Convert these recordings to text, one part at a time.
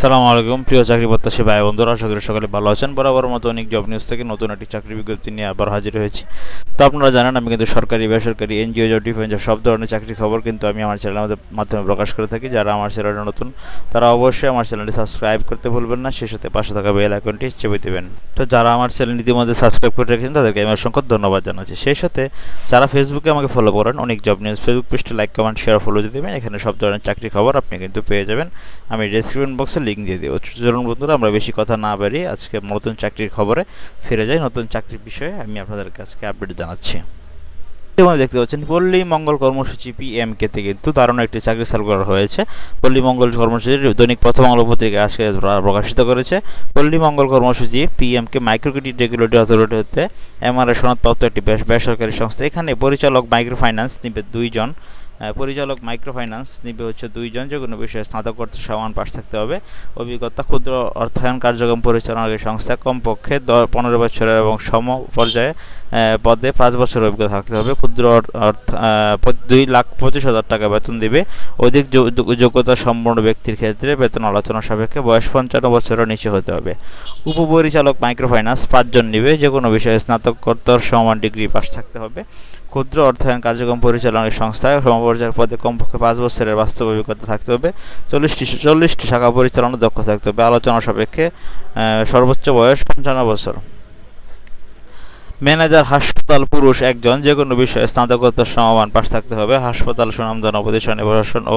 আসসালামু আলাইকুম। প্রিয় চাকরি প্রত্যাশী ভাই বন্ধুরা, আশা করি সকলে ভালো আছেন। বরাবর মতো অনেক জব নিউজ থেকে নতুন একটি চাকরি বিজ্ঞপ্তি নিয়ে আবার হাজির হয়েছি। তো আপনারা জানেন, আমি কিন্তু সরকারি, বেসরকারি, এনজিও, জব ডিফেন্স সব ধরনের চাকরি খবর কিন্তু আমি আমার চ্যানেলের মাধ্যমে প্রকাশ করে থাকি। যারা আমার চ্যানেলে নতুন, তারা অবশ্যই আমার চ্যানেলটি সাবস্ক্রাইব করতে ভুলবেন না। সেই সাথে পাশে থাকা বেল আইকনটি চেপে দেবেন। তো যারা আমার চ্যানেল ইতিমধ্যে সাবস্ক্রাইব করে রেখেছেন, তাদেরকে আমি অসংখ্য ধন্যবাদ জানাচ্ছি। সেই সাথে যারা ফেসবুকে আমাকে ফলো করেন, অনেক জব নিউজ ফেসবুক পেজটি লাইক কমেন্ট শেয়ার ফলো দিয়ে দেবেন। এখানে সব ধরনের চাকরি খবর আপনি কিন্তু পেয়ে যাবেন। আমি ডেসক্রিপশন বক্সে লিঙ্ক দিয়ে দিই চলুন বন্ধুরা, আমরা বেশি কথা না বাড়িয়ে আজকে নতুন চাকরির খবরে ফিরে যাই। নতুন চাকরির বিষয়ে আমি আপনাদের কাছে আপডেট জানাচ্ছি। দেখতে পাচ্ছেন, পল্লী মঙ্গল কর্মসূচি পিএমকে তে কিন্তু দারুণ একটি চাকরি চালু করা হয়েছে। পল্লী মঙ্গল কর্মসূচির দৈনিক প্রথম আলো পত্রিকা আজকে প্রকাশিত করেছে। পল্লী মঙ্গল Karmasuchi PMK micro credit regulatory authority হতে এমআরএ সনদপ্রাপ্ত একটি বেসরকারি সংস্থা। এখানে পরিচালক মাইক্রো ফাইন্যান্স নিবে দুইজন। পরিচালক মাইক্রো ফাইন্যান্স নিবে হচ্ছে দুইজন, যে কোনো বিষয়ে স্নাতক করতে সমান পাশ থাকতে হবে। অভিজ্ঞতা ক্ষুদ্র অর্থায়ন কার্যক্রম পরিচালনার সংস্থা, কমপক্ষে পনেরো বছরের এবং সম পর্যায়ে পদে পাঁচ বছর অভিজ্ঞতা থাকতে হবে। ক্ষুদ্র অর্থ দুই লাখ পঁচিশ হাজার টাকা বেতন দিবে। অধিক যোগ্যতা সম্পন্ন ব্যক্তির ক্ষেত্রে বেতন আলোচনা সাপেক্ষে বয়স পঞ্চান্ন বছরের নিচে হতে হবে। উপপরিচালক মাইক্রো ফাইন্যান্স পাঁচজন নিবে, যে কোনো বিষয়ে স্নাতকোত্তর সমান ডিগ্রি পাশ থাকতে হবে। ক্ষুদ্র অর্থায়ন কার্যক্রম পরিচালনার সংস্থায় সমপর্যায়ের পদে কমপক্ষে পাঁচ বছরের বাস্তব অভিজ্ঞতা থাকতে হবে। চল্লিশটি চল্লিশটি শাখা পরিচালনার দক্ষ থাকতে হবে। আলোচনা সাপেক্ষে সর্বোচ্চ বয়স পঞ্চান্ন বছর। ম্যানেজার হাসপাতাল পুরুষ একজন যে কোনো বিষয়ে স্নাতকোত্তর সমামান পাশ থাকতে হবে। হাসপাতাল সুনামধন প্রতিষ্ঠানে, প্রশাসন ও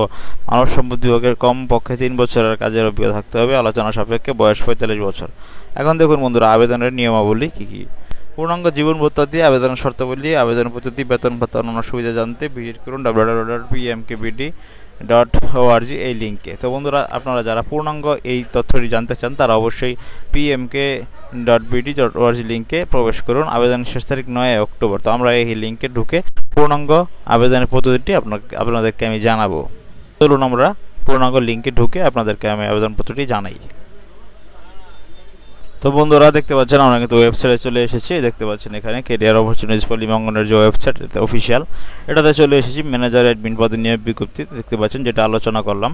মানব সম্পদ বিভাগের কম পক্ষে তিন বছরের কাজের অভিজ্ঞতা থাকতে হবে। আলোচনা সাপেক্ষে বয়স পঁয়তাল্লিশ বছর। এখন দেখুন বন্ধুরা, আবেদনের নিয়মাবলী কী কী? পূর্ণাঙ্গ জীবন ভত্তা দিয়ে আবেদনের শর্তাবলী, আবেদন পদ্ধতি, বেতন ভাতা অন্যান্য সুবিধা জানতে ভিজিট করুন ডাব্লিউ ডট ডট ওআরজি এই লিঙ্কে তো বন্ধুরা, আপনারা যারা পূর্ণাঙ্গ এই তথ্যটি জানতে চান, তারা অবশ্যই PMK dot BD dot ORG লিঙ্কে প্রবেশ করুন। আবেদনের শেষ তারিখ নয় অক্টোবর। তো আমরা এই লিঙ্কে ঢুকে পূর্ণাঙ্গ আবেদনের পদ্ধতিটি আপনাকে, আপনাদেরকে আমি জানাব। চলুন আমরা পূর্ণাঙ্গ লিঙ্কে ঢুকে আপনাদেরকে আমি আবেদনপত্রটি জানাই। তো বন্ধুরা দেখতে পাচ্ছেন, আমরা কিন্তু ওয়েবসাইটে চলে এসেছি। দেখতে পাচ্ছেন এখানে কেরিয়ার অপরচুনিটিস পলিমঙ্গনের যে ওয়েবসাইট এটা অফিসিয়াল এটাতে চলে এসেছি ম্যানেজার অ্যাডমিন পদে নিয়োগ বিজ্ঞপ্তি। দেখতে পাচ্ছেন যেটা আলোচনা করলাম।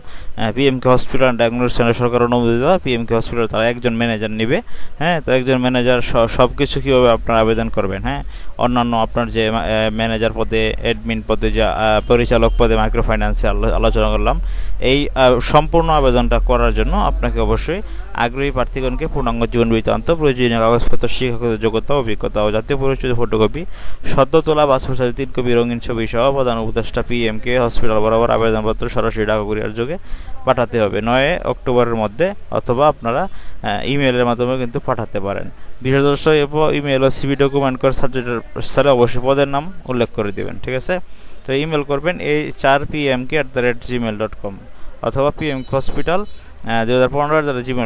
PMK hospital and diagnose centre সরকার অনুমোদিত পিএমকে হসপিটাল তারা একজন ম্যানেজার নেবে। হ্যাঁ তো একজন ম্যানেজার সব কিছু কীভাবে আপনার আবেদন করবেন? হ্যাঁ অন্যান্য আপনার যে ম্যানেজার পদে অ্যাডমিন পদে যে পরিচালক পদে মাইক্রো ফাইন্যান্সে আলোচনা করলাম। এই সম্পূর্ণ আবেদনটা করার জন্য আপনাকে অবশ্যই আগ্রহী প্রার্থীগণকে পূর্ণাঙ্গ জীবন বৃত্তান্ত প্রয়োজনীয় কাগজপত্র, শিক্ষাগত যোগ্যতা, অভিজ্ঞতা ও জাতীয় পরিচয় ফটোকপি সদ্য তোলা পাসপোর্ট সাইজের তিন কপি রঙিন ছবি সহ প্রধান উপদেষ্টা পি পিএমকে হসপিটাল বরাবর আবেদনপত্র সরাসরি ডাকা কুরিয়ার যোগে পাঠাতে হবে। নয় অক্টোবরের মধ্যে অথবা আপনারা ইমেলের মাধ্যমে কিন্তু পাঠাতে পারেন। বিশেষ দর্শক এরপর ইমেল ও সিবি ডকুমেন্ট করে সাবজেক্টের স্থলে অবশ্যই পদের নাম উল্লেখ করে দেবেন, ঠিক আছে? তো ইমেল করবেন এই চার P PMK at the rate Gmail dot com অথবা পি পিএম হসপিটাল দু হাজার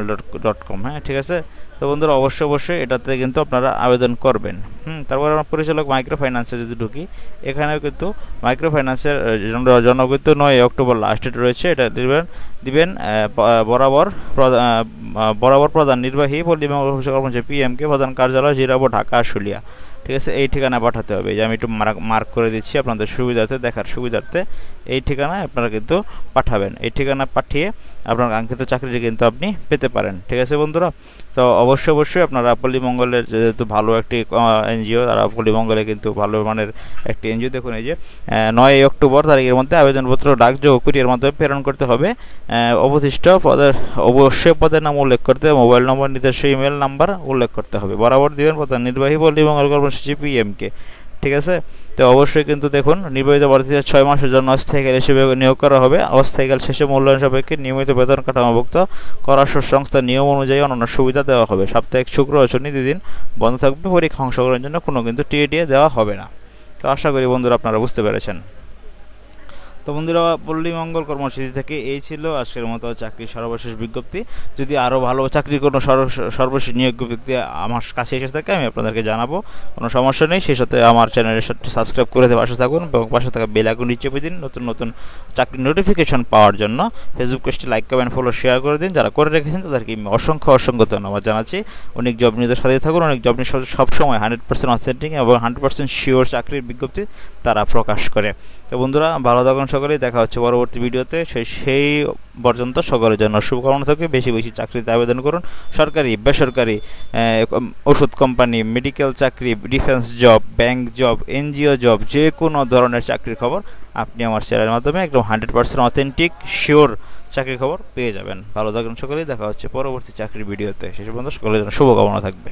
ডট ডট কম হ্যাঁ ঠিক আছে? তো বন্ধুরা, অবশ্যই অবশ্যই এটাতে কিন্তু আপনারা আবেদন করবেন। হুম, তারপর আমরা পরিচালক মাইক্রো ফাইন্যান্সে যদি ঢুকি, এখানেও কিন্তু মাইক্রো ফাইন্যান্সের জন্য কিন্তু নয়, অক্টোবর লাস্ট ডেট রয়েছে, এটা দিবেন দিবেন বরাবর বরাবর প্রধান নির্বাহী পল্লী কর্মচারী পিএমকে প্রধান কার্যালয়, জিরাবো, ঢাকা, আশুলিয়া। ঠিক আছে, এই ঠিকানা পাঠাতে হবে। যে আমি একটু মার্ক করে দিচ্ছি আপনাদের সুবিধার্থে, দেখার সুবিধার্থে, এই ঠিকানায় আপনারা কিন্তু পাঠাবেন। এই ঠিকানা পাঠিয়ে আপনার কাঙ্ক্ষিত চাকরিটি কিন্তু আপনি পেতে পারেন। ঠিক আছে বন্ধুরা? তো অবশ্যই অবশ্যই আপনারা পল্লীমঙ্গলের যেহেতু ভালো একটি এনজিও, তারা পল্লীমঙ্গলে কিন্তু ভালো মানের একটি এনজিও। দেখুন এই যে নয় অক্টোবর তারিখের মধ্যে আবেদনপত্র ডাকযোগ কুরিয়ার মাধ্যমে প্রেরণ করতে হবে। অবশিষ্ট পদের, অবশ্যই পদের নাম উল্লেখ করতে মোবাইল নম্বর নিজস্ব ইমেল নাম্বার উল্লেখ করতে হবে। বরাবর দিবেন প্রধান নির্বাহী পল্লীমঙ্গল কর্মসূচি পিএমকে ঠিক আছে? তো অবশ্যই কিন্তু দেখুন নির্বাহিত প্রার্থীদের ছয় মাসের জন্য অস্থায়ীকাল হিসেবে নিয়োগ করা হবে। অস্থায়ীকাল শেষে মূল্যায়ন সাপেক্ষে নিয়মিত বেতন কাঠামোভুক্ত করা সংস্থার নিয়ম অনুযায়ী অন্যান্য সুবিধা দেওয়া হবে। সাপ্তাহিক শুক্র ও শনি দুদিন বন্ধ থাকবে। পরীক্ষা অংশগ্রহণের জন্য কোনো কিন্তু টিএ দেওয়া হবে না। তো আশা করি বন্ধুরা আপনারা বুঝতে পেরেছেন। তো বন্ধুরা, পল্লী মঙ্গল কর্মসূচি থেকে এই ছিল আজকের মতো চাকরির সর্বশেষ বিজ্ঞপ্তি। যদি আরও ভালো চাকরির কোনো সর্বশেষ নিয়োগ বিজ্ঞপ্তি আমার কাছে এসে থাকে, আমি আপনাদেরকে জানাব। কোনো সমস্যা নেই, সেই সাথে আমার চ্যানেলের সাথে সাবস্ক্রাইব করে পাশে থাকুন এবং পাশে থাকা বেল চেপে দিন নতুন নতুন চাকরির নোটিফিকেশন পাওয়ার জন্য। ফেসবুক পেজটি লাইক কমেন্ট ফলো শেয়ার করে দিন। যারা করে রেখেছেন, তাদেরকে আমি অসংখ্য অসংখ্য ধন্যবাদ জানাচ্ছি। অনেক জব নিউজের সাথে থাকুন, অনেক জব নিউজ সবসময় হান্ড্রেড পার্সেন্ট অথেন্টিক এবং হান্ড্রেড পার্সেন্ট শিওর চাকরির বিজ্ঞপ্তি তারা প্রকাশ করে। তো বন্ধুরা, ভালো থাকুন সকলেই দেখা হচ্ছে পরবর্তী ভিডিওতে। সেই সেই পর্যন্ত সকলের জন্য শুভকামনা থাকে বেশি বেশি চাকরিতে আবেদন করুন। সরকারি, বেসরকারি ওষুধ কোম্পানি মেডিকেল চাকরি defence job bank job NGO job যে কোনো ধরনের চাকরির খবর আপনি আমার চ্যানেলের মাধ্যমে একদম হান্ড্রেড পার্সেন্ট অথেন্টিক শিওর চাকরির খবর পেয়ে যাবেন। ভালো থাকবেন সকলেই। দেখা হচ্ছে পরবর্তী চাকরির ভিডিওতে। শেষ পর্যন্ত সকলের জন্য শুভকামনা থাকবে।